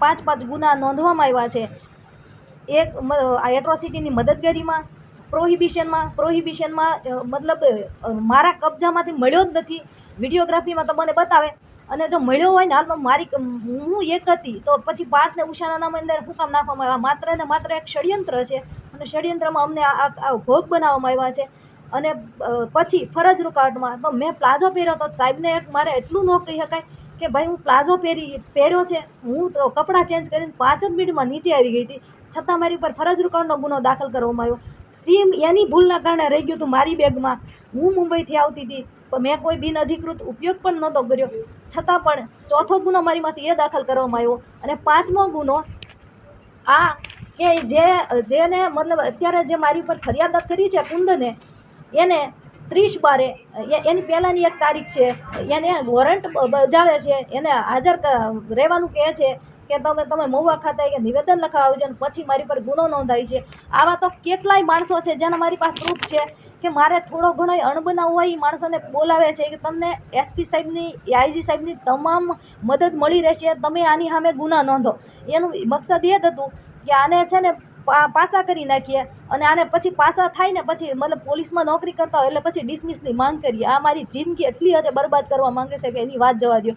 પાંચ પાંચ ગુના નોંધવામાં આવ્યા છે. એક એટ્રોસિટીની મદદગીરીમાં પ્રોહિબિશનમાં પ્રોહિબિશનમાં મતલબ મારા કબજામાંથી મળ્યો જ નથી. વિડીયોગ્રાફીમાં તો મને બતાવે. અને જો મળ્યો હોય ને, હાલ તો મારી હું એક હતી, તો પછી પાર્થને ઉષાના નામ અંદર કામ નાખવામાં આવ્યા. માત્ર ને માત્ર એક ષડયંત્ર છે. અને ષડયંત્રમાં અમને આ ભોગ બનાવવામાં આવ્યા છે. અને પછી ફરજ રૂકાવટમાં, તો મેં પ્લાઝો પહેર્યો તો સાહેબને એક મારે એટલું ન કહી શકાય કે ભાઈ હું પ્લાઝો પહેરી પહેર્યો છે, હું તો કપડાં ચેન્જ કરીને પાંચ જ મિનિટમાં નીચે આવી ગઈ હતી. છતાં મારી ઉપર ફરજ રૂકાવટનો ગુનો દાખલ કરવામાં આવ્યો. સીમ એની ભૂલના કારણે રહી ગયું હતું મારી બેગમાં. હું મુંબઈથી આવતી હતી, પણ મેં કોઈ બિનઅધિકૃત ઉપયોગ પણ નહોતો કર્યો. છતાં પણ ચોથો ગુનો મારીમાંથી એ દાખલ કરવામાં આવ્યો. અને પાંચમો ગુનો આ કે જે જેને મતલબ અત્યારે જે મારી ઉપર ફરિયાદ કરી છે કુંદને, એને ત્રીસ બારે એની પહેલાંની એક તારીખ છે, એને વોરંટ બજાવે છે, એને હાજર રહેવાનું કહે છે કે તમે તમે મહુવા ખાતે કે નિવેદન લખવા આવજો અને પછી મારી પર ગુનો નોંધાય છે. આવા તો કેટલાય માણસો છે જેના મારી પાસે પ્રૂફ છે કે મારે થોડો ઘણો અણબનાવ હોય એ માણસોને બોલાવે છે કે તમને એસપી સાહેબની આઈજી સાહેબની તમામ મદદ મળી રહેશે, તમે આની સામે ગુના નોંધો. એનું મકસદ એ જ હતું કે આને છે ને પાસા કરી નાખીએ અને આને પછી પાસા થાય ને પછી મતલબ પોલીસમાં નોકરી કરતા હોય એટલે પછી ડિસમિસની માંગ કરીએ. આ મારી જિંદગી એટલી હદે બરબાદ કરવા માંગે છે કે એની વાત જવા દો